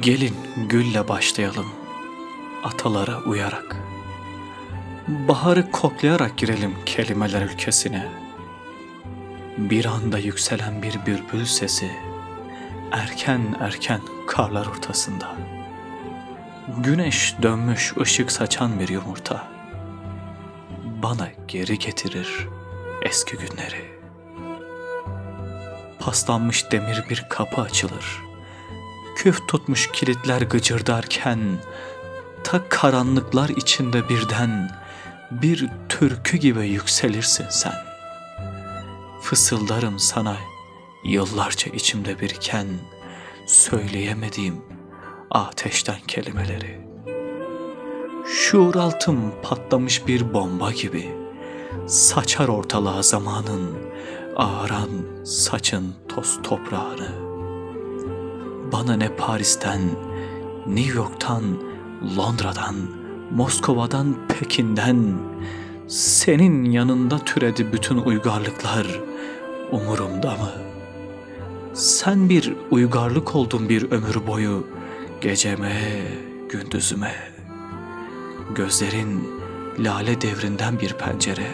Gelin gülle başlayalım, atalara uyarak. Baharı koklayarak girelim kelimeler ülkesine. Bir anda yükselen bir bülbül sesi, erken erken karlar ortasında. Güneş dönmüş ışık saçan bir yumurta. Bana geri getirir eski günleri. Paslanmış demir bir kapı açılır. Küf tutmuş kilitler gıcırdarken ta karanlıklar içinde birden bir türkü gibi yükselirsin sen. Fısıldarım sana yıllarca içimde biriken söyleyemediğim ateşten kelimeleri. Şuur altım patlamış bir bomba gibi saçar ortalığa zamanın ağaran saçın toz toprağını. Bana ne Paris'ten, New York'tan, Londra'dan, Moskova'dan, Pekin'den, senin yanında türedi bütün uygarlıklar umurumda mı? Sen bir uygarlık oldun bir ömür boyu, geceme, gündüzüme. Gözlerin lale devrinden bir pencere.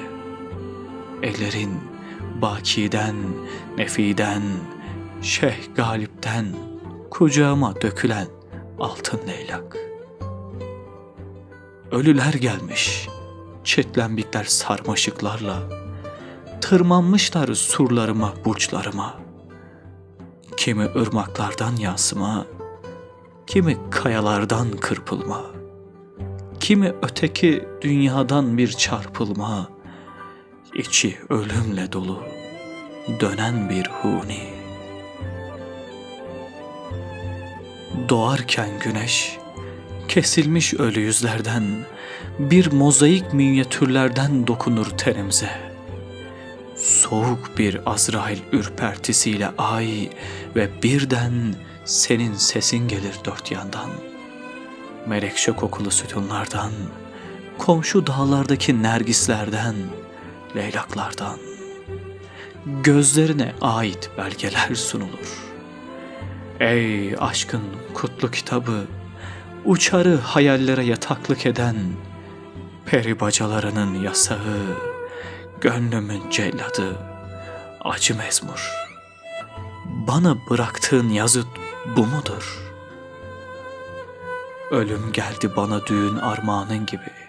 Ellerin Baki'den, Nefi'den, Şeyh Galip'ten kucağıma dökülen altın leylak. Ölüler gelmiş, çetlembikler sarmaşıklarla, tırmanmışlar surlarıma, burçlarıma. Kimi ırmaklardan yansıma, kimi kayalardan kırpılma, kimi öteki dünyadan bir çarpılma, içi ölümle dolu, dönen bir huni. Doğarken güneş, kesilmiş ölü yüzlerden, bir mozaik minyatürlerden dokunur tenimize. Soğuk bir Azrail ürpertisiyle ay ve birden senin sesin gelir dört yandan. Melekşe kokulu sütunlardan, komşu dağlardaki nergislerden, leylaklardan. Gözlerine ait belgeler sunulur. Ey aşkın kutlu kitabı, uçarı hayallere yataklık eden, peri bacalarının yasağı, gönlümün celladı, acı mezmur. Bana bıraktığın yazıt bu mudur? Ölüm geldi bana düğün armağanın gibi.''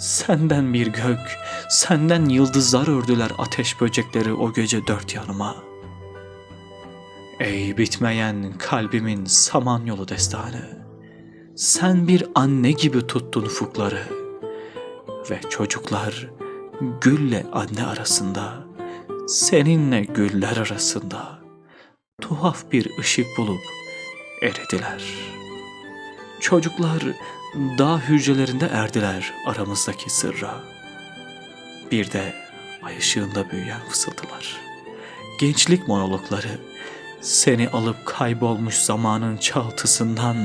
Senden bir gök, senden yıldızlar ördüler ateş böcekleri o gece dört yanıma. Ey bitmeyen kalbimin samanyolu destanı, sen bir anne gibi tuttun ufukları ve çocuklar gülle anne arasında, seninle güller arasında tuhaf bir ışık bulup eridiler. Çocuklar dağ hücrelerinde erdiler aramızdaki sırra. Bir de ay ışığında büyüyen fısıltılar. Gençlik monologları seni alıp kaybolmuş zamanın çaltısından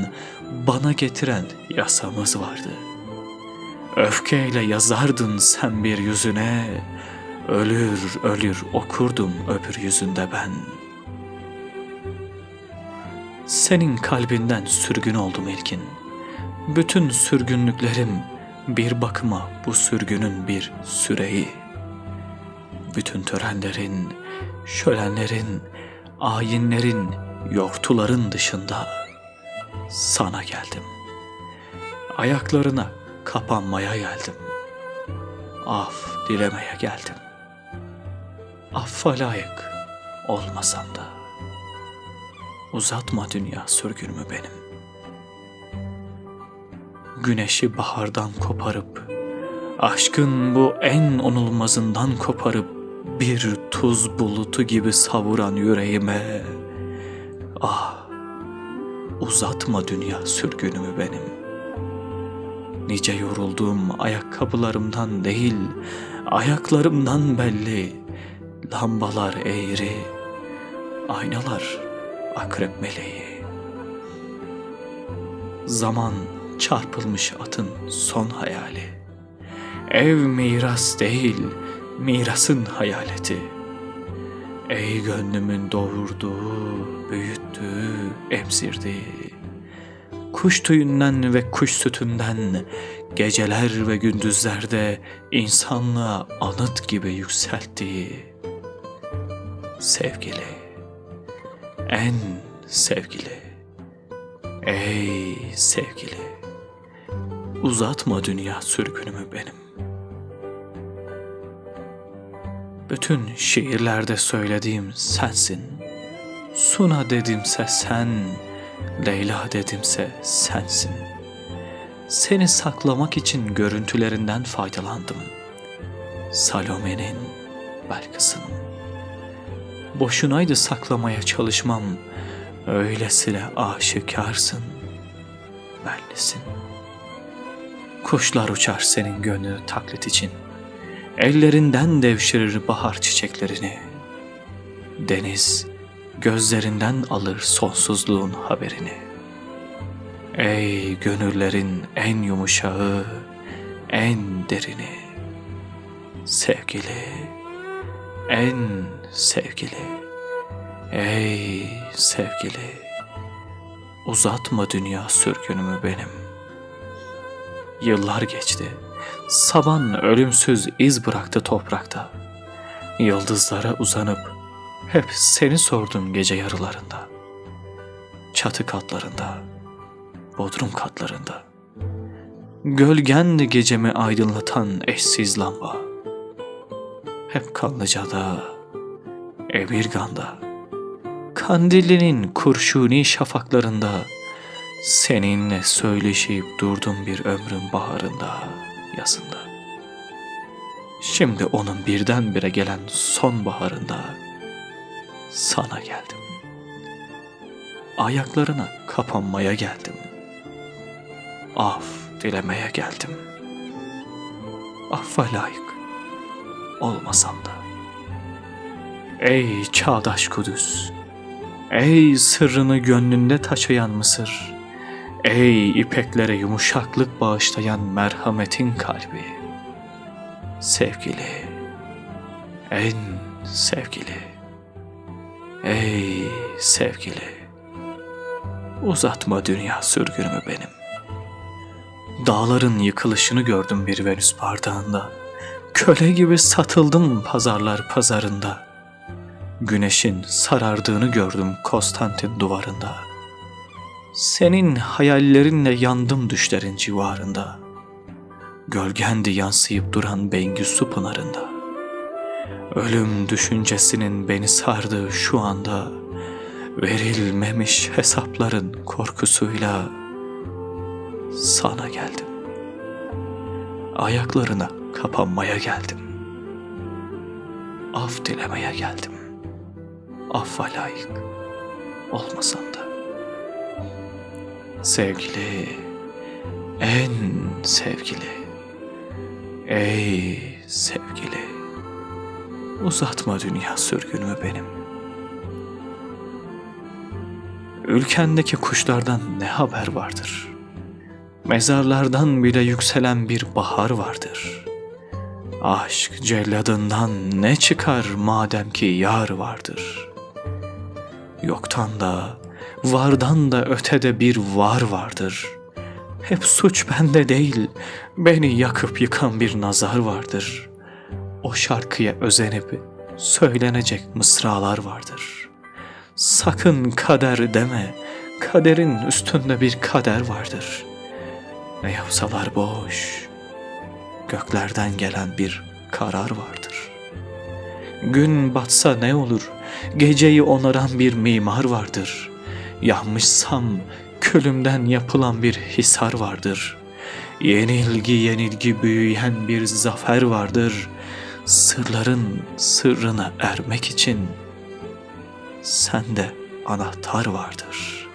bana getiren yasamız vardı. Öfkeyle yazardın sen bir yüzüne, ölür ölür okurdum öbür yüzünde ben. Senin kalbinden sürgün oldum ilkin.'' Bütün sürgünlüklerim bir bakıma bu sürgünün bir süreyi. Bütün törenlerin, şölenlerin, ayinlerin, yortuların dışında sana geldim. Ayaklarına kapanmaya geldim. Af dilemeye geldim. Affa layık olmasam da. Uzatma dünya sürgünümü benim güneşi bahardan koparıp, aşkın bu en onulmazından koparıp, bir tuz bulutu gibi savuran yüreğime, ah, uzatma dünya sürgünümü benim. Nice yorulduğum ayakkabılarımdan değil, ayaklarımdan belli, lambalar eğri, aynalar akrep meleği. Zaman çarpılmış atın son hayali. Ev miras değil, mirasın hayaleti. Ey gönlümün doğurduğu, büyüttüğü, emzirdiği. kuş tüyünden ve kuş sütünden, geceler ve gündüzlerde insanlığa anıt gibi yükselttiği sevgili, en sevgili, ey sevgili, uzatma dünya sürgünümü benim. Bütün şiirlerde söylediğim sensin. Suna dedimse sen, Leyla dedimse sensin. Seni saklamak için görüntülerinden faydalandım. Salome'nin, Belkıs'ın. Boşunaydı saklamaya çalışmam. Öylesine aşikarsın, bellisin. Kuşlar uçar senin gönlünü taklit için. Ellerinden devşirir bahar çiçeklerini. Deniz gözlerinden alır sonsuzluğun haberini. Ey gönüllerin en yumuşağı, en derini. Sevgili, en sevgili, ey sevgili. Uzatma dünya sürgünümü benim. Yıllar geçti. Saban ölümsüz iz bıraktı toprakta. Yıldızlara uzanıp hep seni sordum gece yarılarında. Çatı katlarında, bodrum katlarında. Gölgendi gecemi aydınlatan eşsiz lamba. Hep Kanlıca'da, Evirgan'da, Kandilli'nin kurşuni şafaklarında seninle söyleşip durdum bir ömrün baharında, yazında. Şimdi onun birdenbire gelen sonbaharında sana geldim. Ayaklarına kapanmaya geldim. Af dilemeye geldim. Affa layık olmasam da. Ey çağdaş Kudüs! Ey sırrını gönlünde taşıyan Mısır! Ey ipeklere yumuşaklık bağışlayan merhametin kalbi! Sevgili, en sevgili, ey sevgili! Uzatma dünya sürgünümü benim. Dağların yıkılışını gördüm bir Venüs bardağında. Köle gibi satıldım pazarlar pazarında. Güneşin sarardığını gördüm Konstantin duvarında. Senin hayallerinle yandım düşlerin civarında. Gölgendi yansıyıp duran Bengüsü pınarında. Ölüm düşüncesinin beni sardığı şu anda verilmemiş hesapların korkusuyla sana geldim. Ayaklarına kapanmaya geldim. Af dilemeye geldim. Affa layık olmasan da. Sevgili, en sevgili, ey sevgili. Uzatma dünya sürgünümü benim. Ülkendeki kuşlardan ne haber vardır? Mezarlardan bile yükselen bir bahar vardır. Aşk celladından ne çıkar madem ki yar vardır. Yoktan da, vardan da ötede bir var vardır. Hep suç bende değil, beni yakıp yıkan bir nazar vardır. O şarkıya özenip söylenecek mısralar vardır. Sakın kader deme, kaderin üstünde bir kader vardır.'' Ne yapsalar boş. Göklerden gelen bir karar vardır. Gün batsa ne olur? Geceyi onaran bir mimar vardır. Yanmışsam külümden yapılan bir hisar vardır. Yenilgi yenilgi büyüyen bir zafer vardır. Sırların sırrına ermek için sende anahtar vardır.''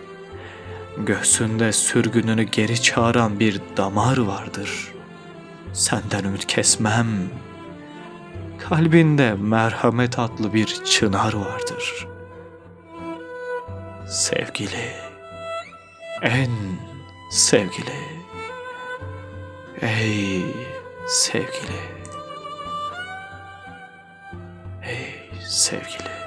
Göğsünde sürgününü geri çağıran bir damar vardır. Senden ümit kesmem. Kalbinde merhamet adlı bir çınar vardır. Sevgili, en sevgili, ey sevgili, ey sevgili.